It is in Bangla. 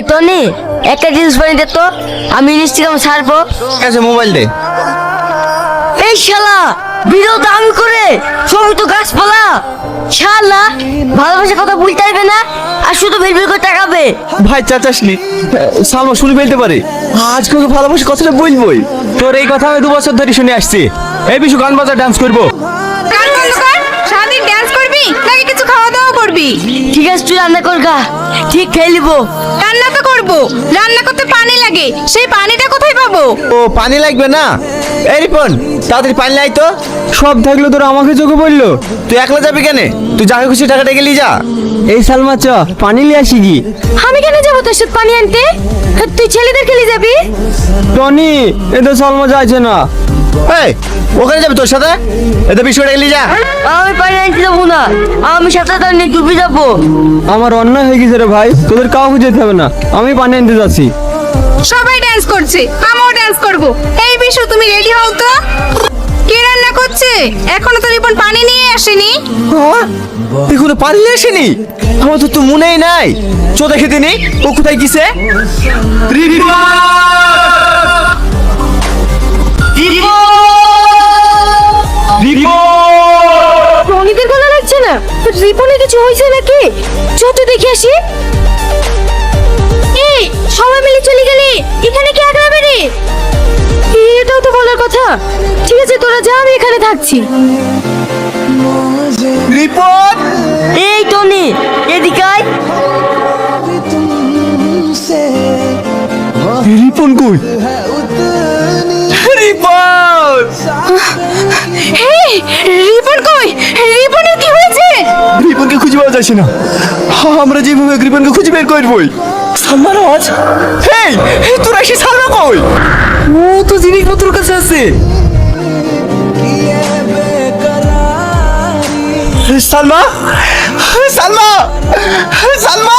এই টনি একটা জিনিস বানিয়ে দে তো আমি ইনস্টাগ্রাম ছাড়বো। ঠিক আছে মোবাইল দে। এই শালা ভিডিও তো আমি করে ছবি তো গাছপালা। শালা ভালোবাসার কথা বলতে পারবে না? আর শুধু বের বের করে তাকাবে। ভাই চাচাসনি সালমা শুনে ফেলতে পারে। আজকে ওকে ভালোবাসে কথাটা বলবই। তোর এই কথা আমি দু বছর ধরে শুনে আসছি। এই বিশু গান বাজার ডান্স করব। গান বন্ধ কর? সারাদিন ড্যান্স করবি? নাকি কিছু খাওয়া দাওয়া করবি? ঠিক আছে তুই রান্না কর গা। ঠিক খেয়ে নিবো। রান্না তো করব। রান্না করতে পানি লাগে। সেই পানিটা কোথায় পাবো? ও পানি লাগবে না? এই রিপন তাড়াতাড়ি পানি লাই তো। সব থাকল তোর আমাকে চোখে পড়ল। তুই একলা যাবি কেন? তুই যাকে খুশি টাকাটা গেলি যা। এই সালমা চ পানি লিয়ে আসি কি আমি কেন যাব তোর সাথে পানি আনতে? তুই ছেলেদের খেলে যাবি? টনি এ তো সালমা যাইছে না। এই ওখানে যাবি তোর সাথে? এতে বিষয়টা গেলি যা। আমি পানি আনতে যাব না। আমি সাথে তার নিয়ে ডুবে যাব। আমার অন্যায় হয়ে গেছে রে ভাই। তোদের কাউকে যেতে হবে না। আমি পানি আনতে যাচ্ছি। সবাই ড্যান্স করছে। আমিও ড্যান্স করব। এই বিশু তুমি রেডি হও তো? কে রান্না করছে? এখনও তো রিপন পানি নিয়ে আসেনি। হ্যাঁ? এখনও পানি নিয়ে আসেনি? আমার তো তো মনেই নাই। চো দেখে দিনি ও কোথায় গেছে? রনিদের কিছু হয়েছে নাকি? চল দেখে আসি। এই সবাই মিলে চলে গেলি। এখানে কি একলা বেরে এটাও তো বলার কথা। ঠিক আছে তোরা যা আমি এখানে থাকছি। রিপন! এই টনি এদিকে আয়। রিপন কই? পাওয়া যাচ্ছে না। আমরা যেভাবে রিপনকে খুঁজে বের করবই সালমান আওয়াজ হেই এই তোরা এসে সালমা কই? ও তো জিনিসপত্র কাছে আছে। সালমা। সালমা। সালমা।